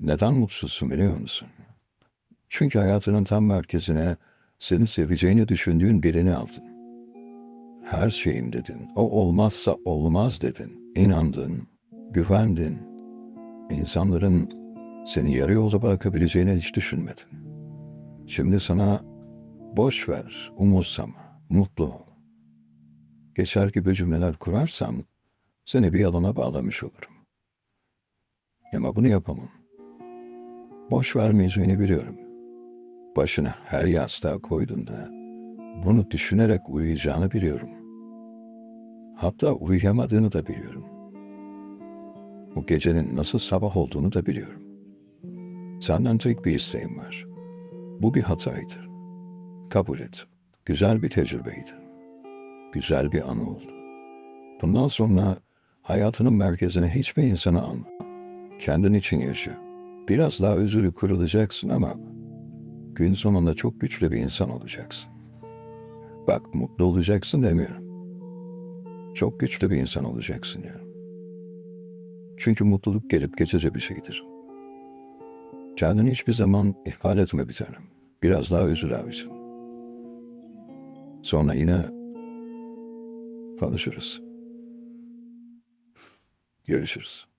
Neden mutsuzsun biliyor musun? Çünkü hayatının tam merkezine seni seveceğini düşündüğün birini aldın. Her şeyim dedin. O olmazsa olmaz dedin. İnandın, güvendin. İnsanların seni yarı yolda bırakabileceğini hiç düşünmedin. Şimdi sana boş ver, umursama, mutlu ol. Geçer gibi cümleler kurarsam seni bir yalana bağlamış olurum. Ama bunu yapamam. Boş vermeyeceğini biliyorum. Başını her yastığa koyduğunda bunu düşünerek uyuyacağını biliyorum. Hatta uyuyamadığını da biliyorum. Bu gecenin nasıl sabah olduğunu da biliyorum. Senden tek bir isteğim var. Bu bir hataydı. Kabul et. Güzel bir tecrübeydi. Güzel bir anı oldu. Bundan sonra hayatının merkezine hiçbir insanı alma. Kendin için yaşa. Biraz daha üzülüp kırılacaksın ama gün sonunda çok güçlü bir insan olacaksın. Bak mutlu olacaksın demiyorum. Çok güçlü bir insan olacaksın ya. Çünkü mutluluk gelip geçici bir şeydir. Kendini hiçbir zaman ihmal etme bir tanem. Biraz daha üzül abicim. Sonra yine konuşuruz. Görüşürüz.